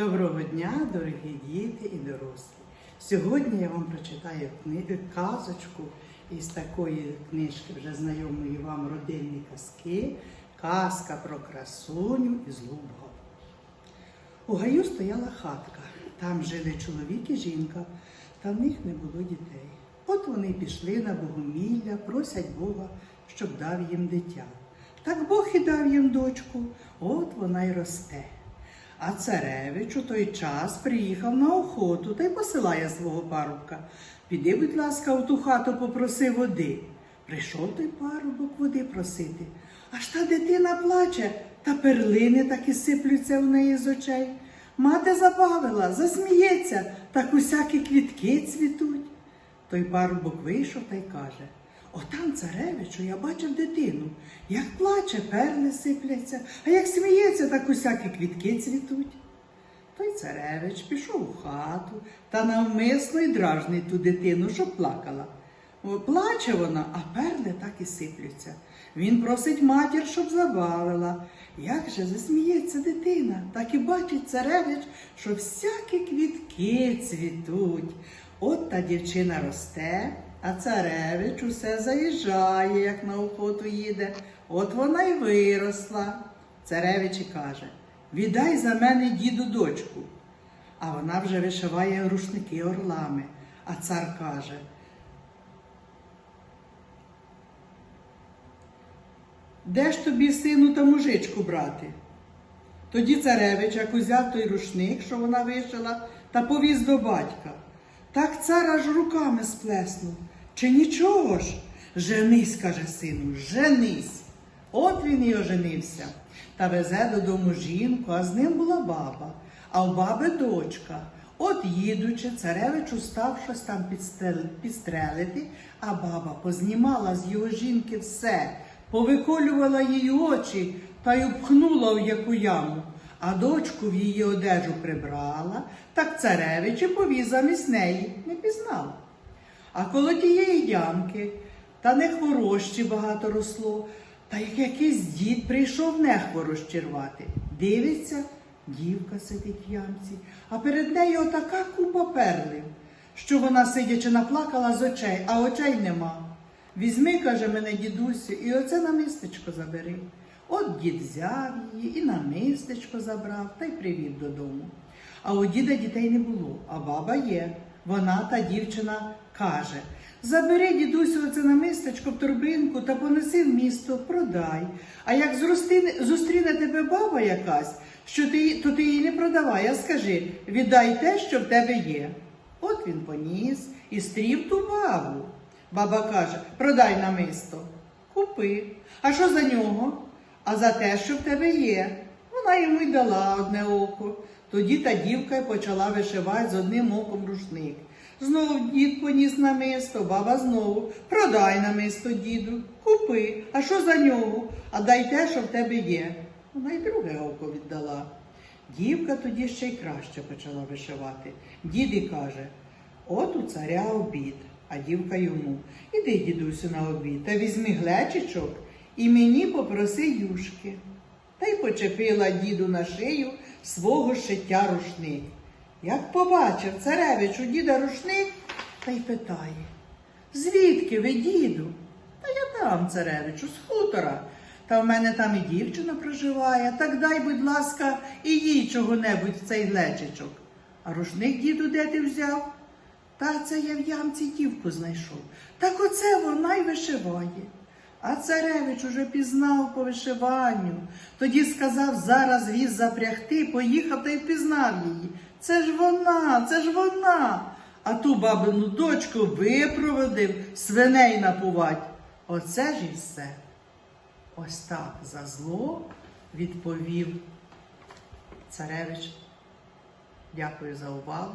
Доброго дня, дорогі діти і дорослі. Сьогодні я вам прочитаю казочку із такої книжки, вже знайомої вам родинні казки, казка про красуню і злу. У гаю стояла хатка. Там жили чоловік і жінка, та в них не було дітей. От вони пішли на богомілля, просять Бога, щоб дав їм дитя. Так Бог і дав їм дочку, от вона й росте. А царевич у той час приїхав на охоту та й посилає свого парубка. Піди, будь ласка, в ту хату попроси води. Прийшов той парубок води просити. Аж та дитина плаче, та перлини так і сиплються в неї з очей. Мати забавила, засміється, так усякі квітки цвітуть. Той парубок вийшов та й каже: Отам, царевичу, я бачив дитину. Як плаче, перли сипляться, а як сміється, так усякі квітки цвітуть. Той царевич пішов у хату та навмисно й дражнить ту дитину, щоб плакала. Плаче вона, а перли так і сиплються. Він просить матір, щоб забавила. Як же засміється дитина, так і бачить царевич, що всякі квітки цвітуть. От та дівчина росте, а царевич усе заїжджає, як на охоту їде. От вона й виросла. Царевич і каже: Віддай за мене діду дочку. А вона вже вишиває рушники орлами. А цар каже: Де ж тобі, сину, та мужичку брати? Тоді царевич, як узяв той рушник, що вона вишила, та повіз до батька. Так цар аж руками сплеснув. Чи нічого ж? Женись, каже сину, женись. От він і оженився. Та везе додому жінку, а з ним була баба, а у баби дочка. От їдучи, царевич устав щось там підстрелити, а баба познімала з його жінки все, повиколювала її очі та й упхнула в яку яму. А дочку в її одежу прибрала, так царевич і повіз замість неї не пізнав. А коло тієї ямки та нехворощі багато росло, та як якийсь дід прийшов нехворощі рвати. Дивиться, дівка сидить в ямці, а перед нею отака купа перлів, що вона, сидячи, наплакала з очей, а очей нема. Візьми, каже мене дідусю, і оце намистечко забери. От дід взяв її і намистечко забрав та й привів додому. А у діда дітей не було, а баба є. Вона та дівчина каже: Забери, дідусю, оце намистечко в торбинку та понеси в місто, продай. А як зрости- зустріне тебе баба якась, що ти, то ти її не продавай, а скажи, віддай те, що в тебе є. От він поніс і стрів ту бабу. Баба каже: продай намисто. Купи. А що за нього? А за те, що в тебе є. Вона йому й дала одне око. Тоді та дівка й почала вишивати з одним оком рушник. Знов дід поніс намисто, баба знову. Продай намисто, діду, купи. А що за нього? А дай те, що в тебе є. Вона й друге око віддала. Дівка тоді ще й краще почала вишивати. Дід і каже: От у царя обід, а дівка йому. Іди, дідусю, на обід, та візьми глечичок і мені попроси юшки. Та й почепила діду на шию свого шиття рушник. Як побачив царевич у діда рушник, та й питає, звідки ви, діду? Та я там, царевичу, з хутора. Та в мене там і дівчина проживає, так дай, будь ласка, і їй чого-небудь цей глечичок. А рушник, діду, де ти взяв? Та це я в ямці дівку знайшов. Так оце вона й вишиває. А царевич уже пізнав по вишиванню. Тоді сказав зараз віз запрягти, поїхав та й впізнав її. Це ж вона, це ж вона. А ту бабину дочку випроводив свиней напувать. Оце ж і все. Ось так за зло відповів царевич. Дякую за увагу.